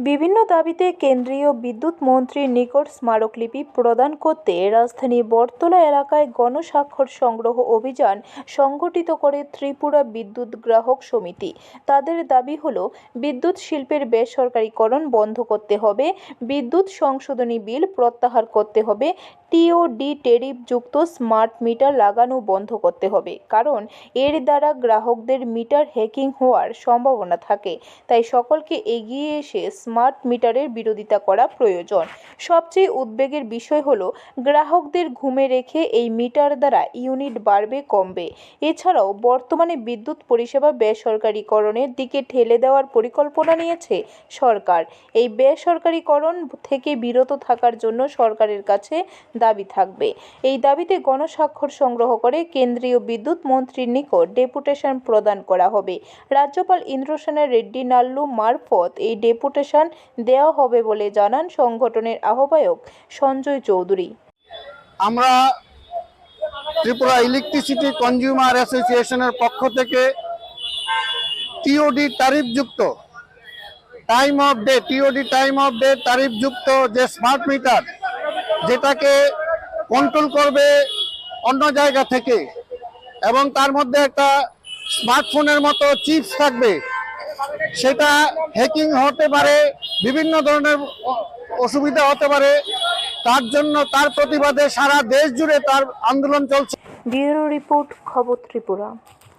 বিভিন্ন দাবিতে কেন্দ্রীয় বিদ্যুৎ মন্ত্রীর নিকট স্মারকলিপি প্রদান করতে রাজধানী বটতলা এলাকায় গণস্বাক্ষর সংগ্রহ অভিযান সংগঠিত করে ত্রিপুরা বিদ্যুৎ গ্রাহক সমিতি। তাদের দাবি হল, বিদ্যুৎ শিল্পের বেসরকারীকরণ বন্ধ করতে হবে, বিদ্যুৎ সংশোধনী বিল প্রত্যাহার করতে হবে টিওডি টেরিফযুক্ত স্মার্ট মিটার লাগানো বন্ধ করতে হবে। কারণ, এর দ্বারা গ্রাহকদের মিটার হ্যাকিং হওয়ার সম্ভাবনা থাকে। তাই সকলকে এগিয়ে এসে স্মার্ট মিটারের বিরোধিতা করা প্রয়োজন। সবচেয়ে উদ্বেগের বিষয় হলো, গ্রাহকদের ঘুমে রেখে এই মিটার দ্বারা ইউনিট বাড়বে, কমবে। এছাড়াও, বর্তমানে বিদ্যুৎ পরিষেবা বেসরকারীকরণের দিকে ঠেলে দেওয়ার পরিকল্পনা নিয়েছে সরকার। এই বেসরকারীকরণ থেকে বিরত থাকার জন্য সরকারের কাছে দাবি থাকবে। এই দাবিতে গণস্বাক্ষর সংগ্রহ করে কেন্দ্রীয় বিদ্যুৎ মন্ত্রীর নিকট ডেপুটেশন প্রদান করা হবে। রাজ্যপাল ইন্দ্রসেনা রেড্ডি নাল্লু মারফত এই ডেপুটেশন দেওয়া হবে বলে জানান সংগঠনের আহ্বায়ক সঞ্জয় চৌধুরী। আমরা ত্রিপুরা ইলেকট্রিসিটি কনজিউমার অ্যাসোসিয়েশনের পক্ষ থেকে TOD তারিফযুক্ত time of day TOD time of day তারিফযুক্ত যে স্মার্ট মিটার যেটাকে কন্ট্রোল করবে অন্য জায়গা থেকে এবং তার মধ্যে একটা স্মার্টফোনের মতো চিপস থাকবে সেটা হ্যাকিং হতে পারে, বিভিন্ন ধরনের অসুবিধা হতে পারে। তার জন্য তার প্রতিবাদে সারা দেশ জুড়ে তার আন্দোলন চলছে। ব্যুরো রিপোর্ট, খবর ত্রিপুরা।